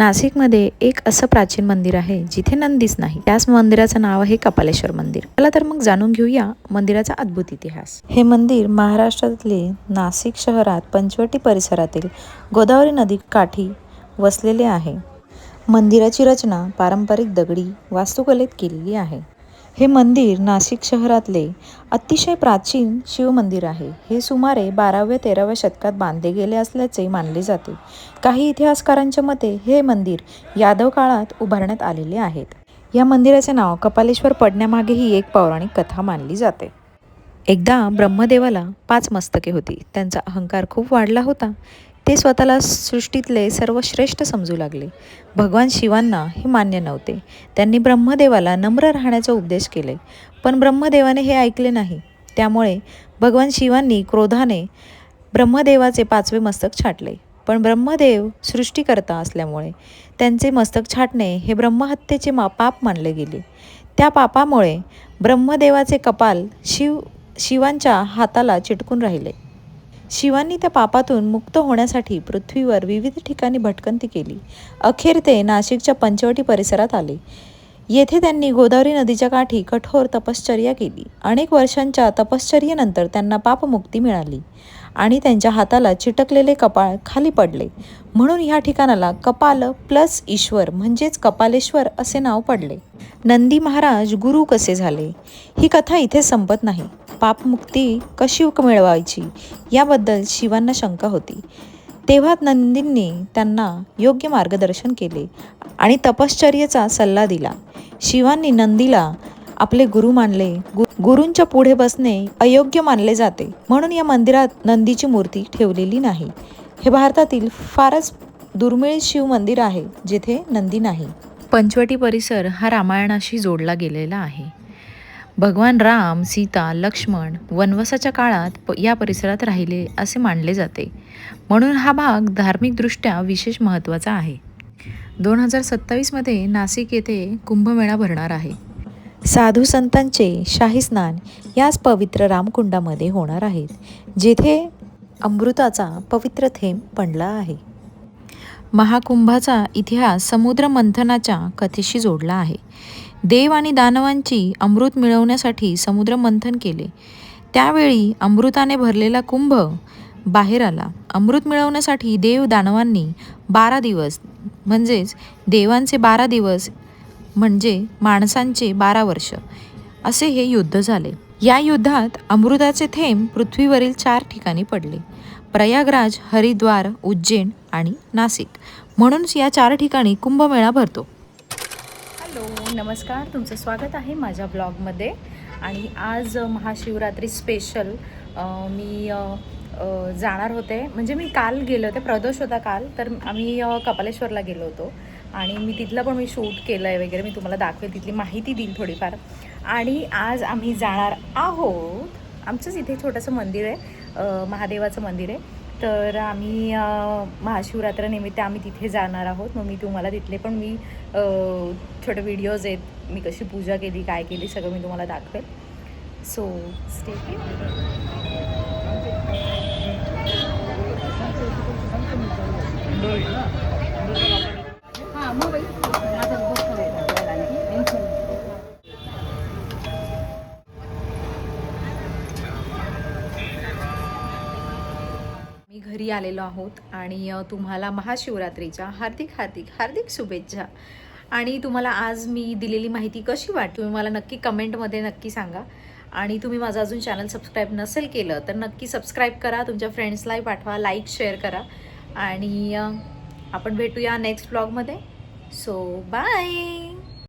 नाशिकमध्ये एक असं प्राचीन मंदिर आहे जिथे नंदीच नाही. त्याच मंदिराचं नाव आहे कपालेश्वर मंदिर. चला तर मग जाणून घेऊया मंदिराचा अद्भुत इतिहास. हे मंदिर महाराष्ट्रातले नाशिक शहरात पंचवटी परिसरातील गोदावरी नदी काठी वसलेले आहे. मंदिराची रचना पारंपरिक दगडी वास्तुकलेत केलेली आहे. हे मंदिर नाशिक शहरातले अतिशय प्राचीन शिवमंदिर आहे. हे सुमारे बाराव्या तेराव्या शतकात बांधले गेले असल्याचे मानले जाते. काही इतिहासकारांच्या मते हे मंदिर यादव काळात उभारण्यात आलेले आहेत. या मंदिराचे नाव कपालेश्वर पडण्यामागे ही एक पौराणिक कथा मानली जाते. एकदा ब्रह्मदेवाला पाच मस्तके होती. त्यांचा अहंकार खूप वाढला होता. ते स्वतःला सृष्टीतले सर्वश्रेष्ठ समजू लागले. भगवान शिवांना हे मान्य नव्हते. त्यांनी ब्रह्मदेवाला नम्र राहण्याचा उपदेश केले. पण ब्रह्मदेवाने हे ऐकले नाही. त्यामुळे भगवान शिवांनी क्रोधाने ब्रह्मदेवाचे पाचवे मस्तक छाटले. पण ब्रह्मदेव सृष्टीकर्ता असल्यामुळे त्यांचे मस्तक छाटणे हे ब्रह्महत्येचे मा पाप मानले गेले. त्या पापामुळे ब्रह्मदेवाचे कपाल शिव शिवांच्या हाताला चिटकून राहिले. शिवांनी त्या पापातून मुक्त होण्यासाठी पृथ्वीवर विविध ठिकाणी भटकंती केली. अखेर ते नाशिकच्या पंचवटी परिसरात आले. येथे त्यांनी गोदावरी नदीच्या काठी कठोर तपश्चर्या केली. अनेक वर्षांच्या तपश्चर्येनंतर त्यांना पापमुक्ती मिळाली आणि त्यांच्या हाताला चिटकलेले कपाळ खाली पडले. म्हणून ह्या ठिकाणाला कपाल प्लस ईश्वर म्हणजेच कपालेश्वर असे नाव पडले. नंदी महाराज गुरु कसे झाले? ही कथा इथे संपत नाही. पापमुक्ती कशी मिळवायची? याबद्दल शिवांना शंका होती. तेव्हा नंदींनी त्यांना योग्य मार्गदर्शन केले आणि तपश्चर्येचा सल्ला दिला. शिवांनी नंदीला आपले गुरु मानले. गु गुरूंच्या पुढे बसणे अयोग्य मानले जाते. म्हणून या मंदिरात नंदीची मूर्ती ठेवलेली नाही. हे भारतातील फारच दुर्मिळ शिव मंदिर आहे जेथे नंदी नाही. पंचवटी परिसर हा रामायणाशी जोडला गेलेला आहे. भगवान राम सीता लक्ष्मण वनवासाच्या काळात प या परिसरात राहिले असे मानले जाते. म्हणून हा भाग धार्मिकदृष्ट्या विशेष महत्त्वाचा आहे. दोन हजार सत्तावीसमध्ये नाशिक येथे कुंभमेळा भरणार आहे. साधू संतांचे शाही स्नान याच पवित्र रामकुंडामध्ये होणार आहेत जेथे अमृताचा पवित्र थेंब पडला आहे. महाकुंभाचा इतिहास समुद्र मंथनाच्या कथेशी जोडला आहे. देव आणि दानवांची अमृत मिळवण्यासाठी समुद्र मंथन केले. त्यावेळी अमृताने भरलेला कुंभ बाहेर आला. अमृत मिळवण्यासाठी देव दानवांनी बारा दिवस म्हणजेच देवांचे बारा दिवस म्हणजे माणसांचे बारा वर्ष असे हे युद्ध झाले. या युद्धात अमृताचे थेंब पृथ्वीवरील चार ठिकाणी पडले. प्रयागराज हरिद्वार उज्जैन आणि नाशिक म्हणूनच या चार ठिकाणी कुंभमेळा भरतो. हॅलो नमस्कार. तुमचं स्वागत आहे माझ्या ब्लॉगमध्ये. आणि आज महाशिवरात्री स्पेशल मी जाणार होते. म्हणजे मी काल गेले होते प्रदोष होता काल तर आम्ही कपालेश्वरला गेलो होतो. आणि मी तिथलं पण मी शूट केलं आहे वगैरे मी तुम्हाला दाखवेल तिथली माहिती देईल थोडीफार. आणि आज आम्ही जाणार आहोत आमचंच इथे छोटंसं मंदिर आहे महादेवाचं मंदिर आहे. तर आम्ही अ, आम्ही तिथे जाणार आहोत. मग मी तुम्हाला तिथले पण मी छोटे व्हिडिओज आहेत. मी कशी पूजा केली काय केली सगळं मी तुम्हाला दाखवेल. सो स्टे मी घरी आलेलो आहोत आणि तुम्हाला महाशिवरात्रीच्या हार्दिक हार्दिक हार्दिक शुभेच्छा. आणि तुम्हाला आज मी दिलेली माहिती कशी वाटली तुम्ही मला नक्की कमेंटमध्ये नक्की सांगा. आणि तुम्ही माझं अजून चॅनल सबस्क्राईब नसेल केलं तर नक्की सबस्क्राईब करा तुमच्या फ्रेंड्सलाही पाठवा लाईक शेअर करा. आणि आपण भेटूया नेक्स्ट ब्लॉगमध्ये. So bye!